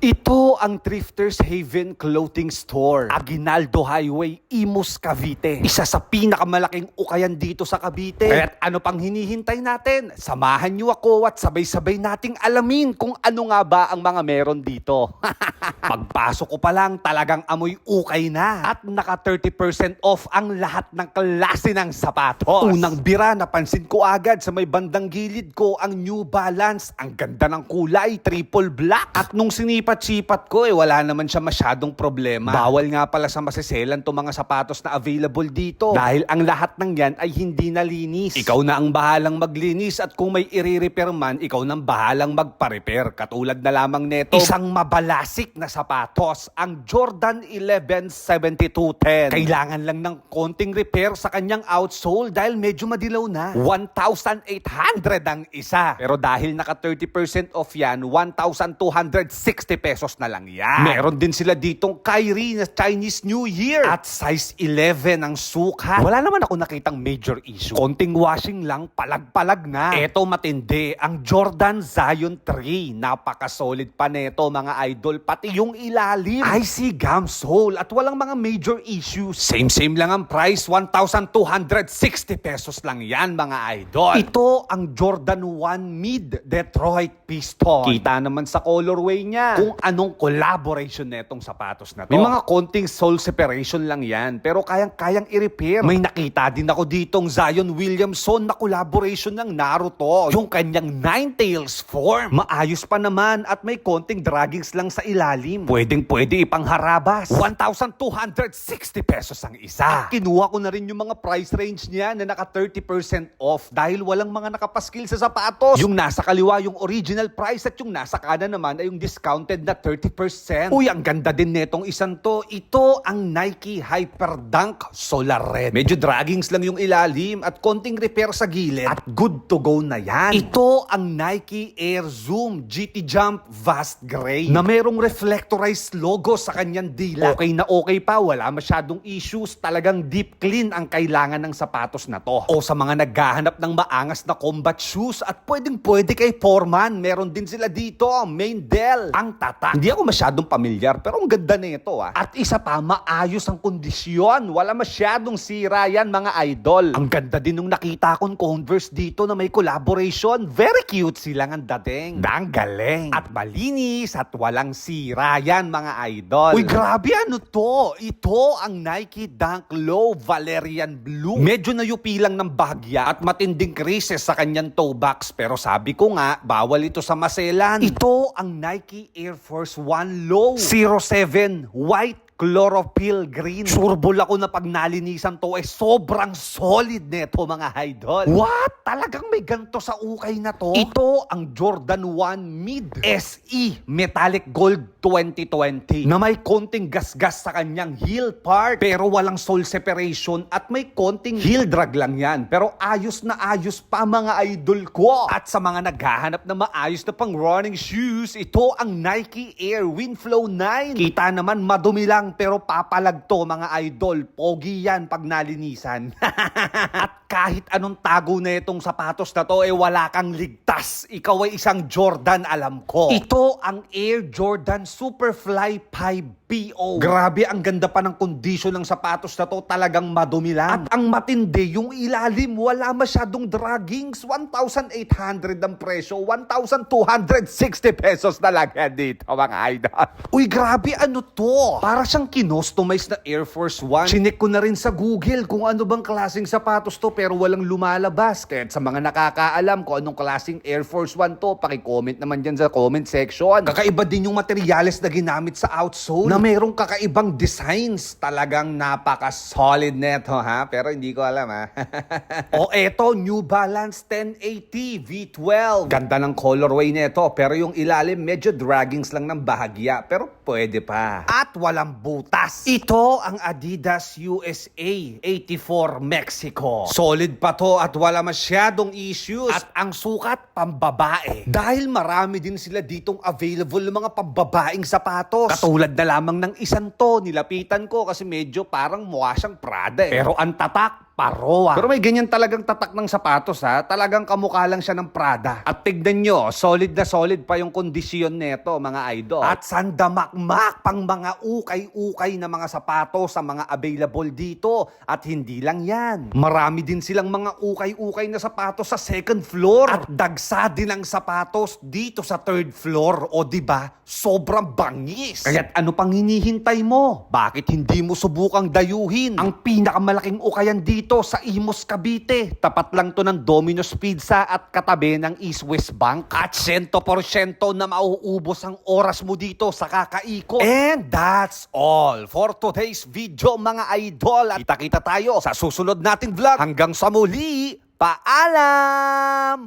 Ito ang Thrifters Haven Clothing Store. Aguinaldo Highway, Imus, Cavite. Isa sa pinakamalaking ukayan dito sa Cavite. Kaya't ano pang hinihintay natin? Samahan niyo ako at sabay-sabay nating alamin kung ano nga ba ang mga meron dito. Pagpasok ko pa lang, talagang amoy ukay na. At naka 30% off ang lahat ng klase ng sapatos. Unang bira, napansin ko agad sa may bandang gilid ko ang New Balance. Ang ganda ng kulay, triple black. At nung sinipat-sipat ko, eh, wala naman siya masyadong problema. Bawal nga pala sa maseselan to mga sapatos na available dito. Dahil ang lahat ng yan ay hindi nalinis. Ikaw na ang bahalang maglinis at kung may i-repair man, ikaw nang bahalang magpa-repair. Katulad na lamang neto, isang mabalasik na sapatos, ang Jordan 11 7210. Kailangan lang ng konting repair sa kanyang outsole dahil medyo madilaw na. 1,800 ang isa. Pero dahil naka 30% off yan, 1,260 pesos na lang yan. Meron din sila ditong Kyrie na Chinese New Year. At size 11 ang sukat. Wala naman ako nakitang major issue. Konting washing lang, palag-palag na. Eto matindi, ang Jordan Zion 3. Napaka-solid pa neto mga idol. Pati yung ilalim. I see gum sole at walang mga major issues. Same-same lang ang price, 1,260 pesos lang yan mga idol. Ito ang Jordan 1 Mid Detroit Piston. Kita naman sa colorway niya kung anong collaboration netong sapatos na to. May mga konting sole separation lang yan, pero kayang-kayang i-repair. May nakita din ako ditong Zion Williamson na collaboration ng Naruto. Yung kanyang Nine Tails form. Maayos pa naman at may konting draggings lang sa ilalim. Pwedeng pwede ipangharabas. 1,260 pesos ang isa. At kinuha ko na rin yung mga price range niya na naka 30% off dahil walang mga nakapaskil sa sapatos. Yung nasa kaliwa yung original price at yung nasa kanan naman ay yung discounted na 30%. Uy, ang ganda din netong isang to. Ito ang Nike Hyperdunk Solar Red. Medyo draggings lang yung ilalim at konting repair sa gilid at good to go na yan. Ito ang Nike Air Zoom GT Jump Vast Gray na merong reflectorized logo sa kanyang dila. Okay na okay pa, wala masyadong issues. Talagang deep clean ang kailangan ng sapatos na to. O sa mga naghahanap ng maangas na combat shoes at pwedeng pwede kay Foreman, meron din sila dito, main Dell, ang tatak. Hindi ako masyadong pamilyar pero ang ganda nito ah. At isa pa, maayos ang kondisyon. Wala masyadong sira yan mga idol. Ang ganda din nung nakita kong Converse dito na may collaboration. Very cute silang ang dating. Ang galing. At malinis at walang sira yan mga idol. Uy, grabe ano to? Ito ang Nike Dunk Low Valerian Blue. Medyo nayupi lang ng bahagya at matinding creases sa kanyang toe box. Pero sabi ko nga, bawal ito sa maselan. Ito ang Nike Air Force One Low 07 White chlorophyll green. Surbol ako na pag nalinisan to, eh sobrang solid neto mga idol. What? Talagang may ganto sa ukay na to? Ito ang Jordan 1 Mid SE Metallic Gold 2020 na may konting gasgas sa kanyang heel part pero walang sole separation at may konting heel drag lang yan. Pero ayos na ayos pa mga idol ko. At sa mga naghahanap na maayos na pang running shoes, ito ang Nike Air Windflow 9. Kita naman madumi lang pero papalag to mga idol. Pogi yan pag nalinisan. At kahit anong tago na itong sapatos na to, eh wala kang ligtas. Ikaw ay isang Jordan, alam ko. Ito ang Air Jordan Superfly 5 PO. Grabe, ang ganda pa ng kondisyon ng sapatos na to. Talagang madumi lang. At ang matindi, yung ilalim, wala masyadong draggings. 1,800 ang presyo. 1,260 pesos na lang yan dito, mga idol. Uy, grabe, ano to? Para siyang kinostomize na Air Force One. Chinek ko na rin sa Google kung ano bang klaseng sapatos to pero walang lumalabas. Kaya sa mga nakakaalam kung anong klaseng Air Force One to, pakicomment naman dyan sa comment section. Kakaiba din yung materyales na ginamit sa outsole na merong kakaibang designs. Talagang napaka-solid neto ha, pero hindi ko alam ha. o eto, New Balance 1080 V12. Ganda ng colorway neto, pero yung ilalim medyo draggings lang ng bahagya, pero pwede pa. At walang butas. Ito ang Adidas USA 84 Mexico. Solid pa to at wala masyadong issues. At ang sukat, pambabae. Dahil marami din sila ditong available ng mga pambabaeng sapatos. Katulad na lamang ng isang to, nilapitan ko kasi medyo parang mukha siyang Prada eh. Pero ang tatak, Paroa. Pero may ganyan talagang tatak ng sapatos ha. Talagang kamukha lang siya ng Prada. At tignan nyo, solid na solid pa yung kondisyon neto mga idol. At sandamakmak pang mga ukay-ukay na mga sapatos sa mga available dito. At hindi lang yan. Marami din silang mga ukay-ukay na sapatos sa second floor. At dagsa din ang sapatos dito sa third floor. O di ba sobrang bangis. Kaya't ano pang hinihintay mo? Bakit hindi mo subukang dayuhin ang pinakamalaking ukayan dito sa Imos, Cavite? Tapat lang to ng Domino's Pizza at katabi ng East West Bank. At 100% na mauubos ang oras mo dito sa kakaikot. And that's all for today's video mga idol. At kita-kita tayo sa susunod nating vlog. Hanggang sa muli, paalam!